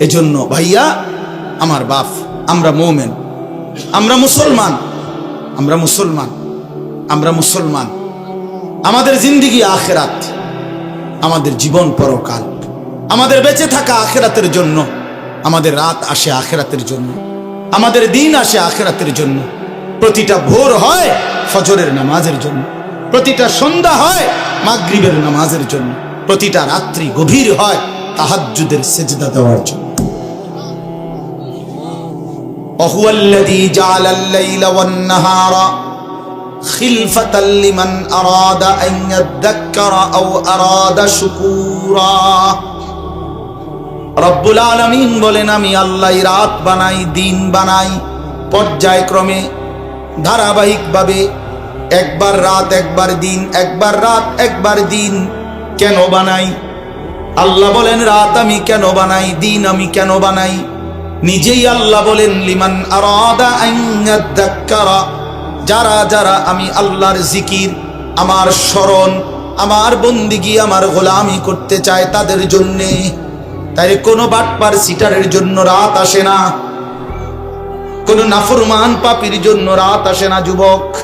এজন্য ভাইয়া, আমার বাপ, আমরা মৌমেন। আমরা মুসলমান। আমরা মুসলমান। আমরা মুসলমান। আমাদের জিন্দিগি আখেরাত। আমাদের জীবন পরকাল। আমাদের বেঁচে থাকা আখেরাতের জন্য। আমাদের রাত আসে আখেরাতের জন্য। আমাদের দিন আসে আখেরাতের জন্য। প্রতিটা ভোর হয় ফজরের নামাজের জন্য। প্রতিটা সন্ধ্যা হয় মাগরিবের নামাজের জন্য। প্রতিটা রাত্রি গভীর হয় তাহাজ্জুদের সেজদা দেওয়ার জন্য। وهو الذي جعل الليل والنهار خلفة لمن أراد أن يذكر أو أراد شكورا রব্বুল আলমিন বলেন আমি আল্লাহ রাত বানাই দিন বানাই পর্যায়ক্রমে ধারাবাহিকভাবে একবার রাত একবার দিন একবার রাত একবার দিন কেন বানাই আল্লাহ বলেন রাত আমি কেন বানাই দিন আমি কেন বানাই নিজেই আল্লাহ বলেন, লিমান যারা যারা আমি আল্লাহর জিকির, আমার স্মরণ, আমার বন্দিগি, আমার গোলামি করতে চায় তাদের জন্যে। তাই কোনো বাটপার সিটারের জন্য রাত আসে না। কোনো নাফরমান পাপির জন্য রাত আসে না, যুবক।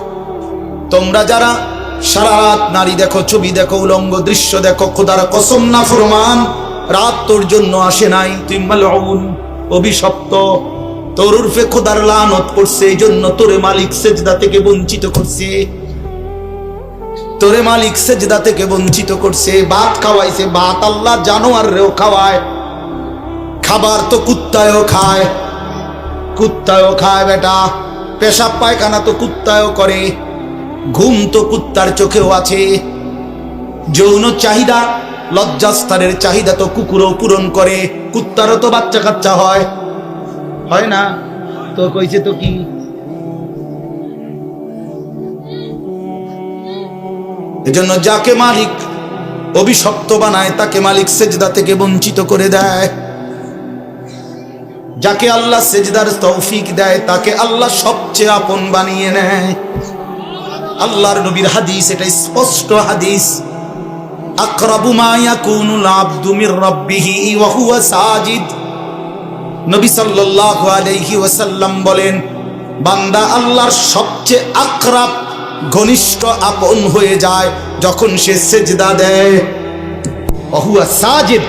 তোমরা যারা সারা রাত নারী দেখো, ছবি দেখো, উলঙ্গ দৃশ্য দেখো, খোদার কসম নাফরমান, রাত তোর জন্য আসে নাই। তুই মালউন। অভিশপ্ত। তোর উর্ফে খোদার লানত করছে এই জন্য তোরে মালিক সেজদা থেকে বঞ্চিত করছে। তোরে মালিক সেজদা থেকে বঞ্চিত করছে, ভাত খাওয়াইছে, ভাত আল্লাহ জানোয়ার রেও খাওয়ায়। খাবার তো কুত্তায়ও খায়। কুত্তায়ও খায় বেটা, পেশাব পায়খানা তো কুত্তায়ও করে। ঘুম তো কুত্তার চোখেও আছে। যৌন চাহিদা লজ্জাস্থানের চাহিদা তো কুকুরও পূরণ করে কুত্তারও তো বাচ্চা কাচ্চা হয়। হয় না? তো কইছে তো কি? এজন্য যাকে মালিক অভিশপ্ত বানায় তাকে মালিক সেজদা থেকে বঞ্চিত করে দেয়। যাকে আল্লাহ সেজদার তৌফিক দেয় তাকে আল্লাহ সবচেয়ে আপন বানিয়ে নেয়। আল্লাহর নবীর হাদিস এটা স্পষ্ট হাদিস। আকরাবু মা ইয়াকুনুল আবদু মির রাব্বিহি ওয়া হুয়া সাজিদ। নবী সাল্লাল্লাহু আলাইহি ওয়াসাল্লাম বলেন বান্দা আল্লাহর সবচেয়ে আকরাব ঘনিষ্ঠ আপন হয়ে যায় যখন সে সেজদা দেয়। অহুয়া সাজিদ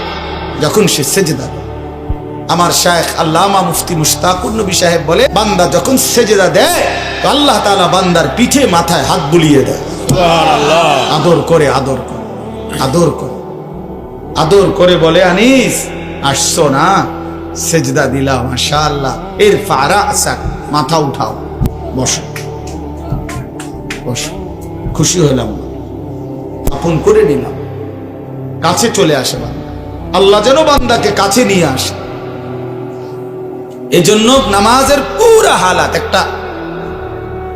যখন সে সেজদা দেয়। আমার শায়েখ আল্লামা মুফতি মুশতাকুর নবী সাহেব বলে বান্দা যখন সেজদা দেয় তো আল্লাহ তাআলা বান্দার পিঠে মাথায় হাত বুলিয়ে দেয়। আদর করে আদর করে। আদর করে। আদর করে বলে, আনিস, আসছো না? সেজদা দিলাম মাশা আল্লাহ এর ফারা আসাক মাথা উঠাও। বসো। বসো। খুশি হলাম আপন করে নিলাম। কাছে চলে আসে বান্দা। আল্লাহ যেন বান্দাকে কাছে নিয়ে আসে। এজন্য নামাজের পুরা হালাত একটা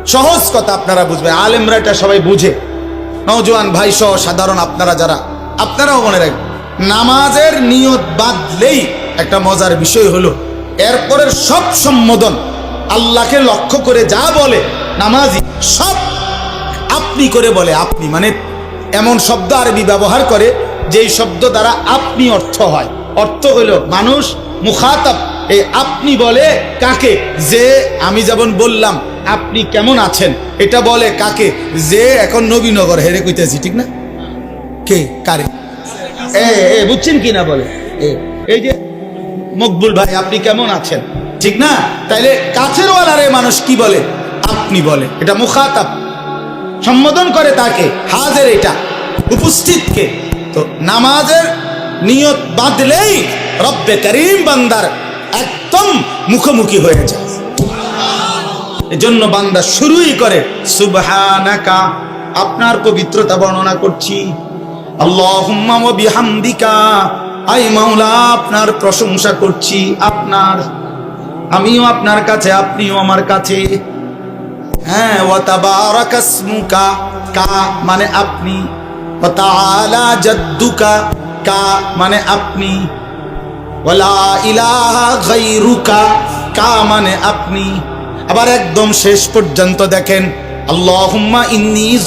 সহজ কথা আপনারা বুঝবেন। আলেমরা এটা সবাই বুঝে। নওজোয়ান ভাই সহ সাধারণ আপনারা যারা, আপনারাও মনে রাখবেন, নামাজের নিয়ত বাদলেই একটা মজার বিষয় হলো, এরপরের সব সম্বোধন আল্লাহকে লক্ষ্য করে যা বলে, নামাজি সব আপনি করে বলে আপনি মানে এমন শব্দ আরবি ব্যবহার করে যেই শব্দ দ্বারা আপনি অর্থ হয়। অর্থ হইল মানুষ মুখাতাব আপনি বলে কাকে? যে আমি যেমন বললাম, আপনি কেমন আছেন? এটা বলে কাকে? যে এখন নবীনগর হেরে কইতেছি, ঠিক না? কে? কারে? এ বুঝছেন কি না বলে? এই যে মকবুল ভাই, আপনি কেমন আছেন? ঠিক না? তাইলে কাছের ওয়ালারে মানুষ কি বলে? আপনি বলে। এটা মুখাতাব। সম্বোধন করে তাকে। হাজের এটা। উপস্থিতকে তো নামাজের নিয়ত বাঁধলেই রব্বে করিম বান্দার একদম মুখোমুখি হয়ে যায় এজন্য বান্দা শুরুই করে, সুবহানাকা, আপনার পবিত্রতা বর্ণনা করছি। আল্লাহুম্মা ওয়া বিহামদিকা, আই মাওলা, আপনার প্রশংসা করছি, আপনার, আমিও আপনার কাছে, আপনিও আমার কাছে। হ্যাঁ ওয়া তাবারাকাসমুকা কা মানে আপনি। ওয়া তাআলা জাদ্দুকা, কা মানে আপনি। কা মানে আপনি? আবার একদম শেষ পর্যন্ত দেখেন ইন্নী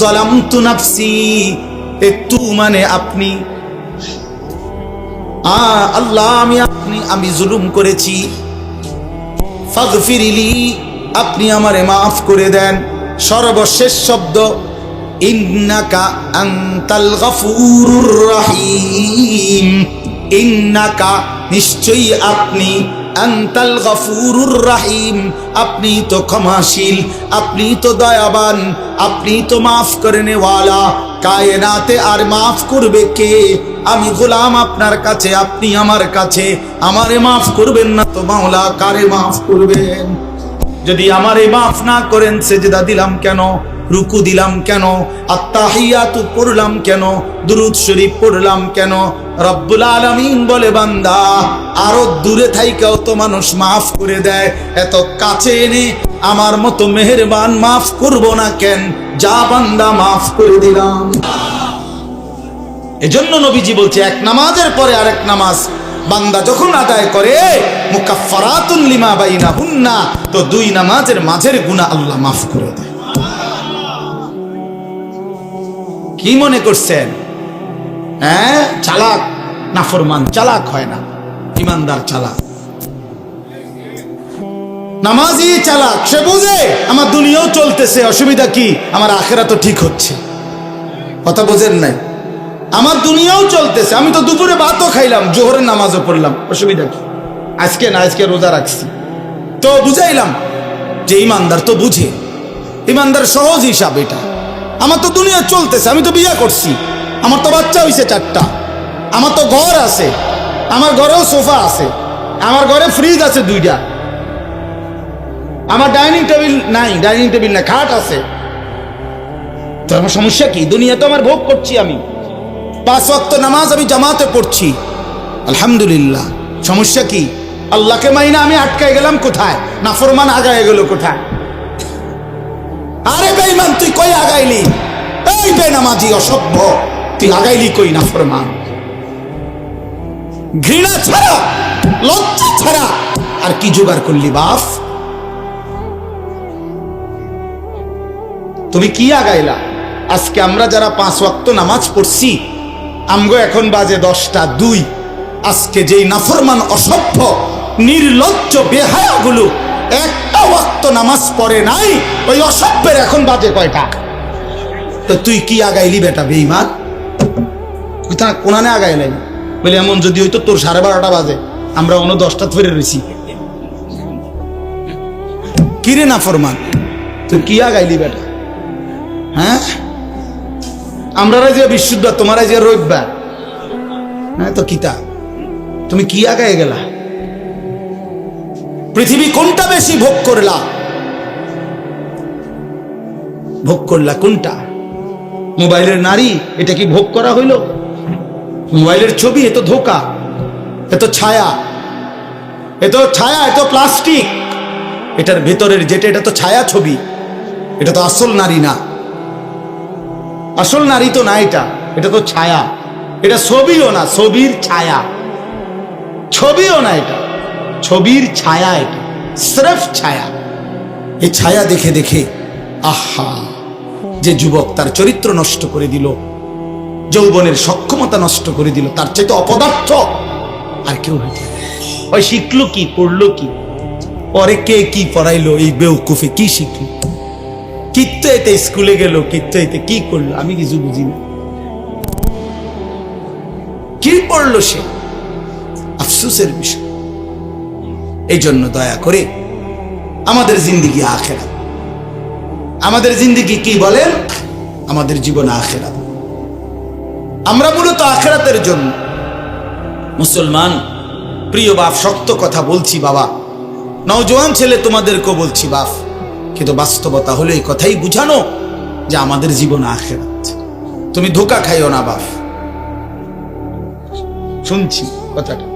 তু মানে আপনি। আল্লাহ, আমি আপনি, আমি জুলুম করেছি। আপনি আমারে মাফ করে দেন। সর্বশেষ শব্দ, ইন্নাকা রহিম। ইন্নাকা নিশ্চয়ই আপনি আনতাল গফুরুর রাহিম। আপনি তো ক্ষমাশীল, আপনি তো দয়াবান, আপনি তো মাফ করে নেওয়ালা। কায়নাতে আর মাফ করবে কে? আমি গোলাম আপনার কাছে, আপনি আমার কাছে। আমারে মাফ করবেন না তো মাওলা, কারে মাফ করবেন? যদি আমারে মাফ না করেন, সেজদা দিলাম কেন? রুকু দিলাম কেন? আত্মাহিয়াতু পড়লাম কেন? দুরুদ শরীফ পড়লাম কেন? রব্বুল আলামিন বলে, বান্দা, আরও দূরে থাইকাও তো মানুষ মাফ করে দেয়। এত কাছে এনে আমার মতো মেহেরবান মাফ করব না কেন? যা বান্দা, মাফ করে দিলাম। এজন্য নবীজি বলছে, এক নামাজের পরে আরেক নামাজ। বান্দা যখন আদায় করে, মুকাফফারাতুন লিমা বাইনা হুন্না তো দুই নামাজের মাঝের গুনাহ আল্লাহ মাফ করে দেয়। কি মনে করছেন? হ্যাঁ? চালাক? নাফরমান চালাক হয় না। ইমানদার চালাক। নামাজি চালাক, সে বুঝে আমার দুনিয়াও চলতেছে, অসুবিধা কি? আমার আখেরা তো ঠিক হচ্ছে। কথা বোঝেন নাই? আমার দুনিয়াও চলতেছে, আমি তো দুপুরে ভাতও খাইলাম, জোহরের নামাজও পড়লাম, অসুবিধা কি? আজকে না, আজকে রোজা রাখছি। তো বুঝাইলাম যে ইমানদার তো বুঝে। ইমানদার সহজ হিসাব এটা। আমার তো দুনিয়া চলতেছে, আমি তো বিয়ে করছি। আমার তো বাচ্চা হয়েছে চারটা। আমার তো ঘর আছে, আমার ঘরেও সোফা আছে, আমার ঘরে ফ্রিজ আছে দুইটা। আমার ডাইনিং টেবিল নাই, ডাইনিং টেবিল না খাট আছে। তো আমার সমস্যা কি? দুনিয়া তো আমার ভোগ করছি আমি। পাঁচ ওয়াক্ত নামাজ আমি জামাতে পড়ছি। আলহামদুলিল্লাহ। সমস্যা কি? আল্লাহকে মাইনা আমি আটকায় গেলাম কোথায়? নাফরমান আগায় গেল কোথায়? আরে বেঈমান, তুই কই আগাইলি? এই বেনামাজি অসভ্য, তুই আগাইলি কই নাফরমান ঘৃণা ছাড়া, লজ্জা ছাড়া, আর কি জোগাড় করলি বাপ? তুমি কি আগাইলা? আজকে আমরা যারা পাঁচ ওয়াক্ত নামাজ পড়ছি, আমগো এখন বাজে দশটা দুই। আজকে যেই নাফরমান অসভ্য, নির্লজ্জ, বেহায়াগুলো একটা ওয়াক্ত নামাজ পড়ে নাই, ওই অসভ্যের এখন বাজে কয়টা? তো তুই কি আগাইলি বেটা বেইমান কোথা কোনানে আগাইলাই বলে, এমন যদি হইতো তোর সাড়ে বারোটা বাজে, আমরা অন্য দশটা ধরে রয়েছি কিরে না ফরমান তুই কি আগাইলি বেটা? হ্যাঁ? আমরা যে বিশুদ্ধ, তোমার যে রবিবার। হ্যাঁ তো কিতা? তুমি কি আগায় গেলা? পৃথিবী কোনটা বেশি ভোগ করলা? ভোগ করলা কোনটা? মোবাইলের নারী, এটা কি ভোগ করা হইল? মোবাইলের ছবি এত ধোকা এত ছায়া এত ছায়া এত প্লাস্টিক। এটার ভেতরের যেটা, এটা তো ছায়া ছবি, এটা তো আসল নারী না। আসল নারী তো না এটা এটা তো ছায়া। এটা ছবিও না, ছবির ছায়া। ছবিও না এটা। ছবির ছায়া এটা, স্রেফ ছায়া। এই ছায়া দেখে দেখে, আহা, যে যুবক তার চরিত্র নষ্ট করে দিল, যৌবনের সক্ষমতা নষ্ট করে দিল, তার চাইতে অপদার্থ আর কেউ ওই শিখলো কি, পড়ল কি? পরে কে কি পড়াইলো, এই বেউকুফে কি শিখলো? কিত্তো স্কুলে গেল কিত্তো কি করল, আমি কিছু বুঝি না। কি পড়ল সে? আফসুসের বিষয়। এই জন্য দয়া করে আমাদের জিন্দিগি আখেরাত। আমাদের জিন্দিগি কি বলেন? আমাদের জীবন আখেরাত। আমরা মূলত আখেরাতের জন্য। মুসলমান, প্রিয় বাপ, শক্ত কথা বলছি বাবা। নওজোয়ান ছেলে, তোমাদেরকেও বলছি বাপ। কিন্তু বাস্তবতা হলো এই কথাই বুঝানো যে আমাদের জীবন আখেরাত। তুমি ধোকা খাইও না বাপ। শুনছি কথাটা।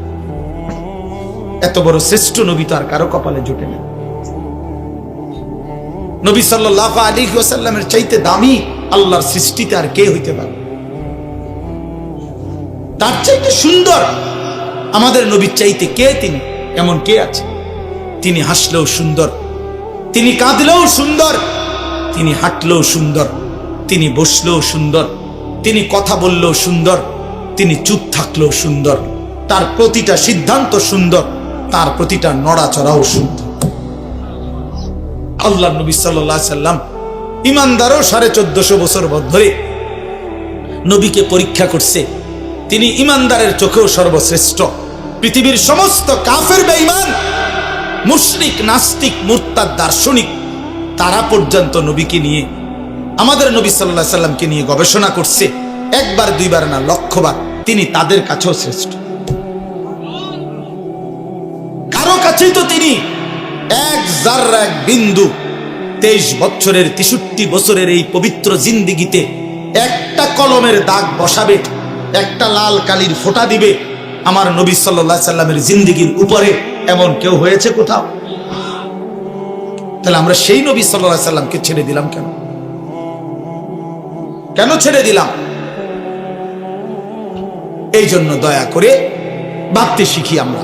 এত বড় শ্রেষ্ঠ নবী তো আর কারও কপালে জুটে না। নবী সাল্লাহ আলী ওসাল্লামের চাইতে দামি আল্লাহর সৃষ্টিতে আর কে হইতে পারে? তার চাইতে সুন্দর আমাদের নবীর চাইতে কে তিনি? এমন কে আছে? তিনি হাসলেও সুন্দর, তিনি কাঁদলেও সুন্দর, তিনি হাঁটলেও সুন্দর, তিনি বসলেও সুন্দর, তিনি কথা বললেও সুন্দর, তিনি চুপ থাকলেও সুন্দর, তার প্রতিটা সিদ্ধান্ত সুন্দর। তার প্রতিটা নড়াচড়াও সুন্দর আল্লাহ নবী সাল্লাহ সাল্লাম ইমানদারও সাড়ে চোদ্দশো বছর ধরে নবীকে পরীক্ষা করছে। তিনি ইমানদারের চোখেও সর্বশ্রেষ্ঠ। পৃথিবীর সমস্ত কাফের বেঈমান, মুশরিক, নাস্তিক, মুরতাদ, দার্শনিক, তারা পর্যন্ত নবীকে নিয়ে, আমাদের নবী সাল্লাহ সাল্লামকে নিয়ে গবেষণা করছে। একবার, দুইবার না লক্ষবার তিনি তাদের কাছেও শ্রেষ্ঠ। কারও তো তিনি। এক জাররা এক বিন্দু তেইশ বছরের তেষট্টি বছরের এই পবিত্র জিন্দিগিতে একটা কলমের দাগ বসাবে, একটা লাল কালির ফোঁটা দিবে আমার নবী সাল্লাহ সাল্লামের জিন্দিগির উপরে। এমন কেউ হয়েছে কোথাও? তাহলে আমরা সেই নবী সাল্লাহ সাল্লামকে ছেড়ে দিলাম কেন? কেন ছেড়ে দিলাম? এই জন্য দয়া করে ভাবতে শিখি আমরা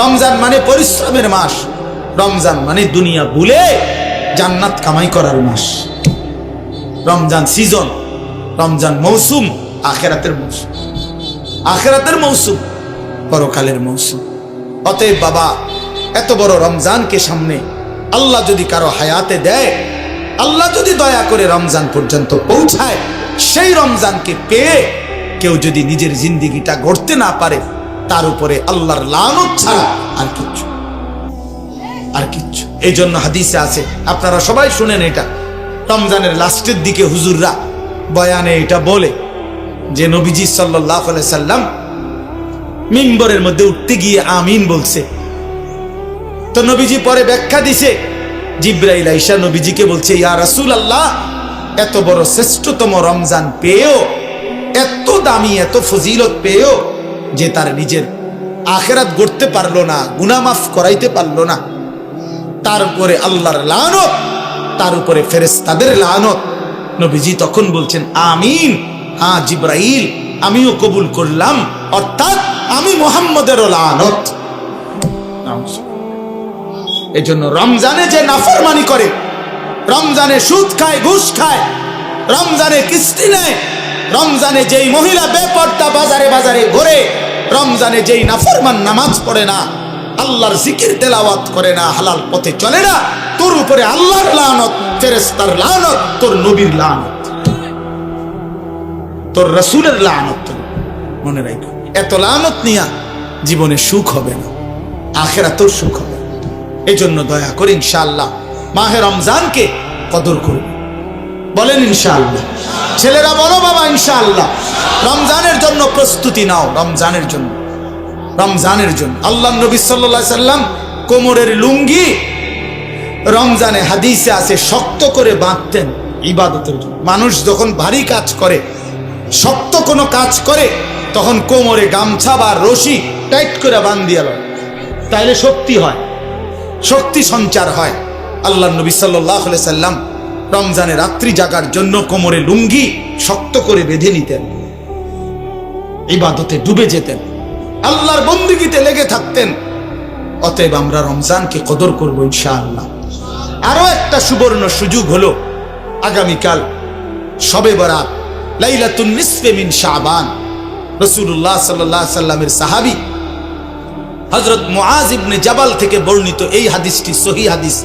রমজান মানে পরিশ্রমের মাস। রমজান মানে দুনিয়া ভুলে জান্নাত কামাই করার মাস। রমজান সিজন রমজান মৌসুম, আখেরাতের মৌসুম। আখেরাতের মৌসুম, পরকালের মৌসুম। অতএব বাবা, এত বড় রমজানকে সামনে আল্লাহ যদি কারও হায়াতে দেয়, আল্লাহ যদি দয়া করে রমজান পর্যন্ত পৌঁছায়, সেই রমজানকে পেয়ে কেউ যদি নিজের জিন্দিগিটা গড়তে না পারে তার উপরে আল্লাহর লানত ছাড়া আর কিচ্ছু। আর কিচ্ছু। এই জন্য হাদিসে আছে, আপনারা সবাই শুনেন এটা। রমজানের লাস্টের দিকে হুজুররা বয়ানে এটা বলে যে নবীজি সাল্লাহ সাল্লাম মিম্বরের মধ্যে উঠতে গিয়ে আমিন বলছে। তো নবীজি পরে ব্যাখ্যা দিছে, জিব্রাইল আইসা নবীজিকে বলছে, ইয়া রাসুল আল্লাহ এত বড় শ্রেষ্ঠতম রমজান পেয়েও, এত দামি, এত ফজিলত পেয়েও যে তার নিজের আখেরাত গড়তে পারল না গুনামাফ করাইতে পারল না, তার উপরে আল্লাহর লানত, তার উপরে ফেরেস তাদের লানত। নবীজি তখন বলছেন, আমিন হ্যাঁ জিব্রাইল, আমিও কবুল করলাম, অর্থাৎ আমি মোহাম্মদেরও লানত। এই জন্য রমজানে যে নাফরমানি করে, রমজানে সুদ খায়, ঘুষ খায়, রমজানে কিস্তি নেয় রমজানে যেই মহিলা বেপর্দা বাজারে বাজারে ঘোরে, রমজানে যেই নাফরমান নামাজ পড়ে না, আল্লাহর জিকির তেলাওয়াত করে না, হালাল পথে চলে না, তোর উপরে আল্লাহর লানত ফেরেস্তার লানত, তোর নবীর লানত। তোর রসুলের লানত মনে রাখো, এত লানত নিয়া জীবনে সুখ হবে না, আখেরা তোর সুখ হবে। না। এই জন্য দয়া করে ইনশাআল্লাহ মাহে রমজানকে কদর করবে। বলেন ইনশাআল্লাহ। ছেলেরা বলো বাবা, ইনশাআল্লাহ। রমজানের জন্য প্রস্তুতি নাও, রমজানের জন্য। রমজানের জন্য। আল্লাহ নবী সাল্লাহ সাল্লাম কোমরের লুঙ্গি রমজানে হাদিসে আছে, শক্ত করে বাঁধতেন ইবাদতের জন্য। মানুষ যখন ভারী কাজ করে, শক্ত কোনো কাজ করে, তখন কোমরে গামছা বা রশি টাইট করে বান্ধিয়া লয়। তাইলে শক্তি হয়, শক্তি সঞ্চার হয়। আল্লাহ নবী সাল্লাহ সাল্লাম রমজানে রাত্রি জাগার জন্য কোমরে লুঙ্গি শক্ত করে বেঁধে নিতেন। ইবাদতে ডুবে যেতেন। আল্লাহর বন্দিগিতে লেগে থাকতেন। অতএব আমরা রমজানকে কদর করব ইনশাআল্লাহ। আরও একটা সুবর্ণ সুযোগ হলো, আগামীকাল সবে বরাত, লাইলাতুন নিসফে মিন শাবান। রসুল্লাহ সাল্লাহ সাল্লামের সাহাবী হজরত মুআজ ইবনে জাবাল থেকে বর্ণিত এই হাদিসটি সহি হাদিস।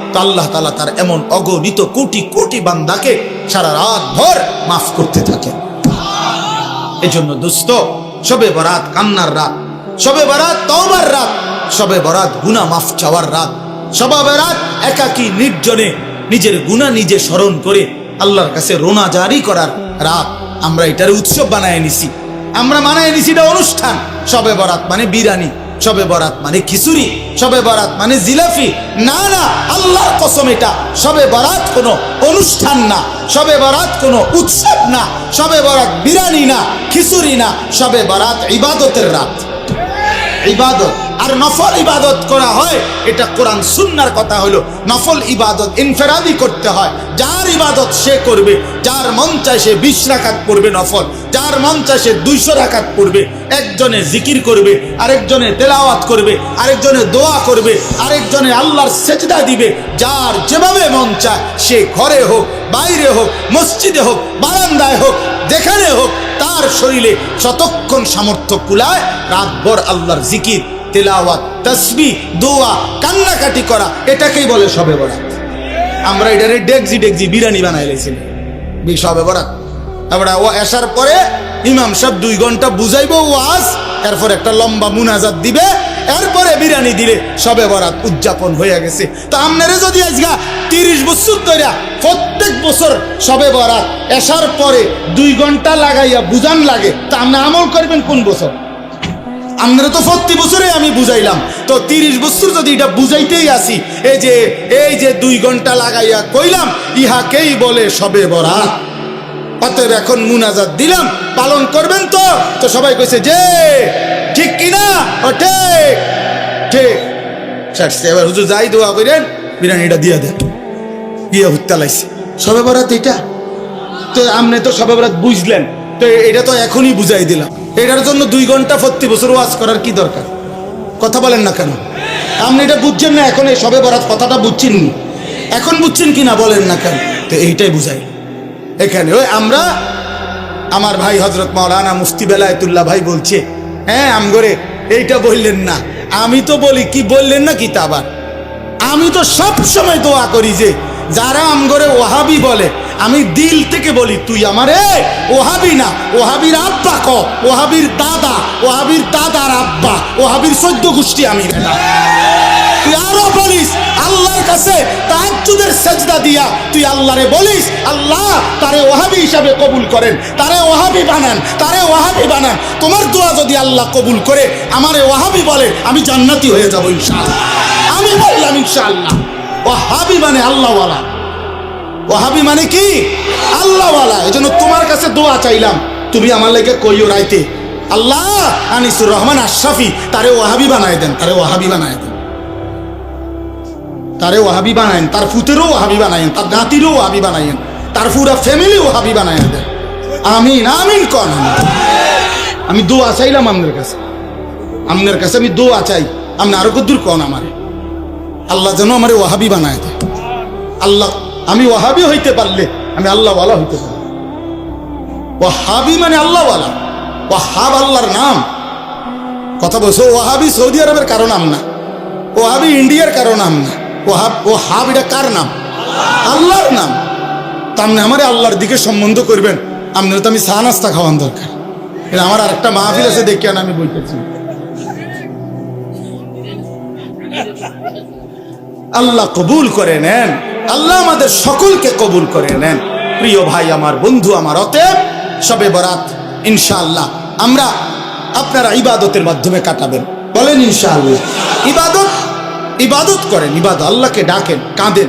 তো আল্লাহ তালা তার এমন অগণিত কোটি কোটি বান্দাকে সারা রাত ভর মাফ করতে থাকেন এজন্য দোস্ত সবে বরাত কান্নার রাত সবে বরাত তওবার রাত সবে বরাত গুনা মাফ চাওয়ার রাত সবে বরাত একাকী নির্জনে নিজের গুণা নিজে স্মরণ করে আল্লাহর কাছে রোনা জারি করার রাত। আমরা এটার উৎসব বানায় নিছি। আমরা মানায় নিছি এটা অনুষ্ঠান। সবে বরাত মানে বিরানি। সবে বরাত মানে খিচুড়ি, সবে বরাত মানে জিলাফি না না, আল্লাহর কসম এটা। সবে বরাত কোনো অনুষ্ঠান না, সবে বরাত কোনো উৎসব না, সবে বরাত বিরানি না, খিচুড়ি না, সবে বরাত ইবাদতের রাত। ইবাদত। আর নফল ইবাদত করা হয়, এটা কোরআন সুন্নার কথা হলো। নফল ইবাদত ইনফেরাদি করতে হয়। যার ইবাদত সে করবে, যার মন চায় সে বিশ রাকাত পড়বে নফল, যার মন চায় সে দুইশো রাখাত পড়বে। একজনে জিকির করবে, আরেকজনে তেলাওয়াত করবে, আরেকজনে দোয়া করবে, আরেকজনে আল্লাহর সেজদা দিবে। যার যেভাবে মন চায়, সে ঘরে হোক, বাইরে হোক, মসজিদে হোক, বারান্দায় হোক, যেখানে হোক, তার শরীরে যতক্ষণ সামর্থ্য কুলায়, রাতভর আল্লাহর জিকির তেলাওয়াত, তসবি, দোয়া, কান্নাকাটি করা, এটাকেই বলে সবে বরাত। আমরা এটারে ডেকজি ডেকজি বিরিয়ানি বানাই লেছিল সবে বরাত। আমরা ও আসার পরে ইমাম সাহেব দুই ঘণ্টা বুঝাইবো ওয়াজ, এরপর একটা লম্বা মুনাজাত দিবে, এরপরে বিরিয়ানি দিলে সবে বরাত উদযাপন হয়ে গেছে। তো আপনারা যদি আজকা তিরিশ বছর ধরে প্রত্যেক বছর সবে বরাত এসার পরে দুই ঘণ্টা লাগাইয়া বুঝান লাগে, তা আপনি আমল করবেন কোন বছর? আপনারা তো প্রতি বছরে আমি বুঝাইলাম। তো তিরিশ বছর যদি এটা বুঝাইতেই আসি, এই যে এই যে দুই ঘণ্টা লাগাইয়া কইলাম, ইহাকেই বলে সবে বরা অতএব এখন মুনাজাত দিলাম, পালন করবেন তো। তো সবাই কইছে, যে, ঠিক কিনা? ও, ঠিক ঠিক। এবার হুজুর যাই দোয়া করেন, বিরিয়ানিটা দিয়ে দেন। গিয়ে হত্যা লাইছে। সবে বরাত এটা? তো আপনি তো সবে বরাত বুঝলেন। তো এটা তো এখনই বুঝাই দিলাম। এটার জন্য দুই ঘণ্টা প্রতি বছর ওয়াজ করার কি দরকার? কথা বলেন না কেন? আপনি এটা বুঝছেন না, এখন এই সবে বরাত কথাটা বুঝছেন এখন বুঝছেন কি না বলেন না কেন? তো এইটাই বুঝাই। এখানে, ওই আমরা, আমার ভাই হজরত মাওলানা মুফতি বেলায়তুল্লাহ ভাই বলছে হ্যাঁ আমগরে, এইটা বললেন না। আমি তো বলি, কি বললেন না কি তা আবার আমি তো সব সময় দোয়া করি যে, যারা আমগরে ওহাবি বলে আমি দিল থেকে বলি, তুই আমারে ওহাবি না, ওহাবির আব্বা ক, ওহাবির দাদা, ওহাবির দাদার আব্বা, ওহাবির সদ্য গোষ্ঠী আমি তুই আরও বলিস, আল্লাহর কাছে তাহাজ্জুদের সেজদা দিয়া তুই আল্লাহরে বলিস, আল্লাহ তারে ওহাবি হিসাবে কবুল করেন, তারে ওহাবি বানান, তারে ওহাবি বানান। তোমার দোয়া যদি আল্লাহ কবুল করে, আমারে ওহাবি বলে, আমি জান্নাতি হয়ে যাব ইনশাআল্লাহ। আমি বললাম, ইনশাআল্লাহ। ওহাবি মানে আল্লাহওয়ালা। ওহাবি মানে কি? আল্লাহওয়ালা। এই জন্য তোমার কাছে দোয়া চাইলাম। তুমি আমার লেগে কইও রাইতে, আল্লাহ, আনিসুর রহমান আশরাফি, তারে ওহাবি বানায় দেন, তারে ওহাবি বানায় দেন। তারে ওহাবি বানায়েন তার ফুতেরও ওহাবি বানায়েন তার নাতিরও ওহাবি বানায়েন তার পুরা ফ্যামিলি ওহাবি বানায় দেন। আমিন আমিন কন আমি। দোয়া চাইলাম আপনার কাছে। আপনার কাছে আমি দোয়া চাই। আপনি আরও কদ্দুর কন আমারে? আল্লাহ যেন আমারে ওহাবি বানায় দেয়। আল্লাহ আমি ওহাবি হইতে পারলে আমি আল্লাহ ওয়ালা হইতে পারি হাবি মানে আল্লাহওয়ালা। হাব আল্লাহর নাম। কথা বলছো ওহাবি সৌদি আরবের কারও নাম না। ওহাবি ইন্ডিয়ার কারও নাম না। ওহাব ও হাব এটা কার নাম? আল্লাহর নাম। তার মানে আমার আল্লাহর দিকে সম্বন্ধ করবেন। আপনার তো আমি চা নাস্তা খাওয়ান দরকার। এটা আমার আরেকটা মাহফিল আছে, দেখে আনা আমি বলতেছি আল্লাহ কবুল করে নেন। আল্লাহ আমাদের সকলকে কবুল করে নেন। প্রিয় ভাই, আমার বন্ধু, আমার অতএব সবে বরাত, ইনশাআল্লাহ। আমরা আপনারা ইবাদতের মাধ্যমে কাটাবেন। বলেন ইনশাআল্লাহ। ইবাদত ইবাদত করেন, ইবাদত। আল্লাহকে ডাকেন, কাঁদেন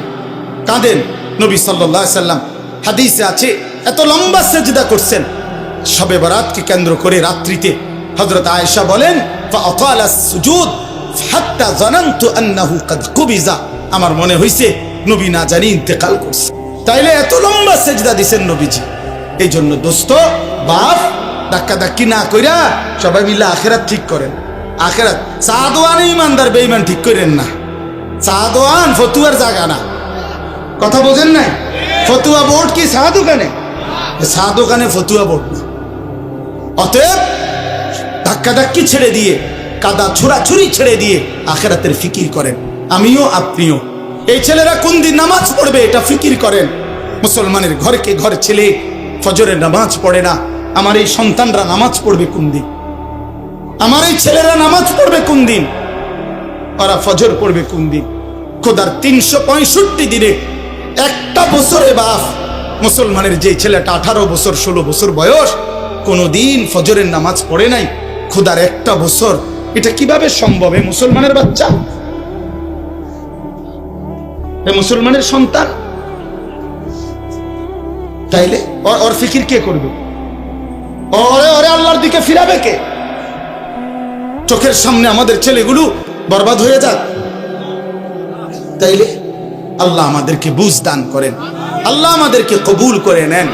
কাঁদেন। নবী সাল্লাহ সাল্লাম হাদিসে আছে, এত লম্বা সেজদা করছেন। সবে বরাতকে কেন্দ্র করে রাত্রিতে হজরত আয়েশা বলেন আমার মনে হয়েছে নবী না জানি ইন্তেকাল করছে। তাইলে এত লম্বা সেজদা দিছেন নবীজি। এই জন্য দোস্ত, বাপ ধাক্কা ধাক্কি না কইরা সবাই মিলে আখেরাত ঠিক করেন। আখেরাত, সাদওয়ান ইমানদার বেইমান ঠিক করেন না। সাদওয়ান ফতুয়ার জায়গা না। কথা বোঝেন নাই? ফতুয়া বোর্ড কি চা দোকানে চা দোকানে ফতুয়া বোর্ড না। অতএব ধাক্কা ধাক্কি ছেড়ে দিয়ে, কাদা ছুরি ছেড়ে দিয়ে আখেরাতের ফিকির করেন। আমিও, আপনিও। এই ছেলেরা কোন দিন নামাজ পড়বে এটা ফিকির করেন। মুসলমানের ঘরকে ঘর ছেলে, ফজরের নামাজ পড়ে না। আমার এই সন্তানরা নামাজ পড়বে কোন দিন? আমার এই ছেলেরা নামাজ পড়বে কোন দিন? ওরা ফজর পড়বে কোন দিন? খোদার তিনশো পঁয়ষট্টি দিনে একটা বছরে বাপ। মুসলমানের যে ছেলেটা আঠারো বছর, ষোলো বছর বয়স কোনো দিন ফজরের নামাজ পড়ে নাই। খোদার একটা বছর। এটা কীভাবে সম্ভব মুসলমানের বাচ্চা? মুসলমানের সন্তান? তাইলে ওর ফিকির কে করবে? ওরে ওরে আল্লাহর দিকে ফিরাবে কে? চোখের সামনে আমাদের ছেলেগুলো বরবাদ হয়ে যাক। তাইলে আল্লাহ আমাদেরকে বুঝ দান করেন। আল্লাহ আমাদেরকে কবুল করে নেন।